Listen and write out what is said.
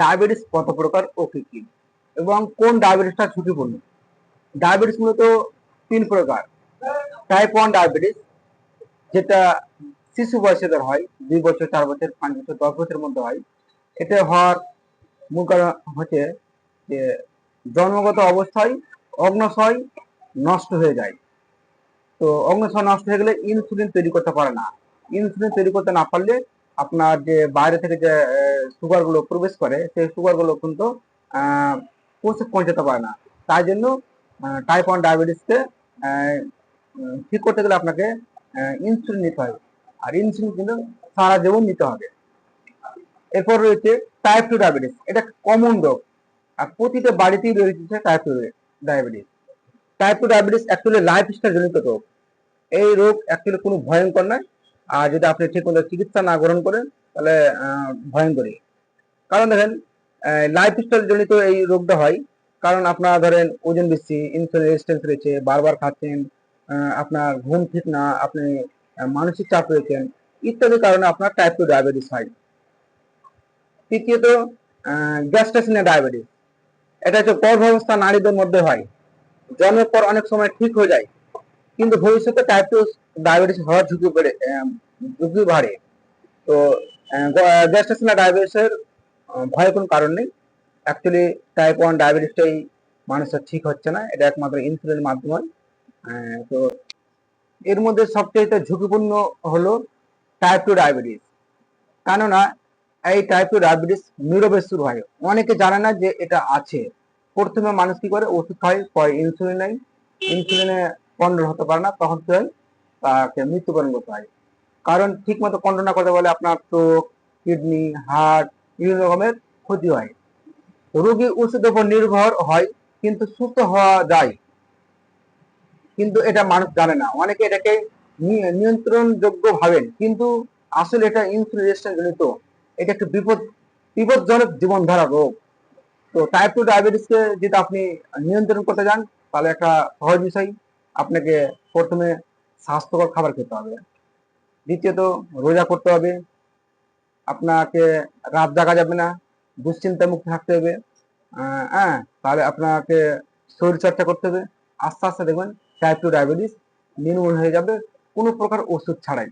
Diabetes কত প্রকার ও কি কি? এবং কোন ডায়াবেটিসটা ঝুঁকিপূর্ণ? ডায়াবেটিস মূলত তিন প্রকার। টাইপ ওয়ান ডায়াবেটিস যেটা শিশু বয়সীদের হয়, দুই বছর, চার বছর, পাঁচ বছর, দশ বছরের মধ্যে হয় এটা হওয়ার মূল কারণ হচ্ছে যে জন্মগত অবস্থায় অগ্নশয় নষ্ট হয়ে যায়। তো অগ্নশয় নষ্ট হয়ে গেলে ইনসুলিন তৈরি করতে পারে না। ইনসুলিন তৈরি করতে না পারলে আপনার যে বাইরে থেকে যে সুগারগুলো প্রবেশ করে, সেই সুগারগুলো কিন্তু কোষে পৌঁছাতে পারে না। তাই জন্য টাইপ ওয়ান ডায়াবেটিসকে ঠিক করতে গেলে আপনাকে ইনসুলিন নিতে হয় আর ইনসুলিন কিন্তু সারা জীবন নিতে হবে। এরপর রয়েছে টাইপ টু ডায়াবেটিস এটা কমন রোগ। আর প্রতিটা বাড়িতেই রয়েছে type two diabetes type two diabetes actually lifestyle জনিত রোগ। এই রোগ অ্যাকচুয়ালি কোনো ভয়ঙ্কর নয়। আর যদি আপনি ঠিক মতো চিকিৎসা না গ্রহণ করেন, তাহলে ভয়ঙ্করই। কারণ দেখেন লাইফ স্টাইল জনিত এই রোগটা হয়। কারণ আপনার ধরেন ওজন বেশি ইনসুলিন রেজিস্ট্যান্স রয়েছে, বারবার খাচ্ছেন আপনার ঘুম ঠিক না, আপনি মানসিক চাপ রয়েছেন, ইত্যাদি কারণে আপনার টাইপ টু ডায়াবেটিস হয়। তৃতীয়ত গ্যাস্ট্রাসিনিয়া ডায়াবেটিস এটা হচ্ছে গর্ভাবস্থা নারীদের মধ্যে হয়। জন্মের পর অনেক সময় ঠিক হয়ে যায়, কিন্তু ভবিষ্যতে টাইপ টু ডায়াবেটিস হওয়ার ঝুঁকি বেড়ে ঝুঁকি বাড়ে। তো গ্যাস্ট্রাসিনিয়া ডায়াবেটিসের ভয়ের কোনো কারণ নেই। অ্যাকচুয়ালি টাইপ ওয়ান ডায়াবেটিসটাই মানুষের ঠিক হচ্ছে না। এটা একমাত্র ইনসুলিনের মাধ্যমে। তো এর মধ্যে সবচেয়ে ঝুঁকিপূর্ণ হলো টাইপ টু ডায়াবেটিস কেননা, এই টাইপ টু ডায়াবেটিস নীরবে শুরু হয়। অনেকে জানে না যে এটা আছে। প্রথমে মানুষ কি করে? ওষুধ খায়, পরে ইনসুলিন নেয়। ইনসুলিনে কন্ট্রোল হতে পারে না, তখন কি হয় তাকে মৃত্যুবরণ করতে হয়। কারণ ঠিক মতো কন্ট্রোল না করতে পারলে আপনার চোখ কিডনি হার্ট বিভিন্ন রকমের ক্ষতি হয়। রোগী ওষুধের উপর নির্ভর হয়, কিন্তু সুস্থ হওয়া যায়। কিন্তু এটা মানুষ জানে না। অনেকে এটাকে নিয়ন্ত্রণযোগ্য ভাবেন, কিন্তু আসলে এটা রেজিস্ট্যান্স জনিত এটা একটা বিপদ, বিপজ্জনক জীবনধারা রোগ। তো টাইপ টু ডায়াবেটিসকে যদি আপনি নিয়ন্ত্রণ করতে যান, তাহলে একটা সহজ বিষয়, আপনাকে প্রথমে স্বাস্থ্যকর খাবার খেতে হবে। দ্বিতীয়ত, রোজা করতে হবে। আপনাকে রাত দেখা যাবে না দুশ্চিন্তা মুক্ত থাকতে হবে হ্যাঁ তাহলে আপনাকে শরীর চর্চা করতে হবে। আস্তে আস্তে দেখবেন টাইপ টু ডায়াবেটিস নির্মূল হয়ে যাবে, কোনো প্রকার ওষুধ ছাড়াই।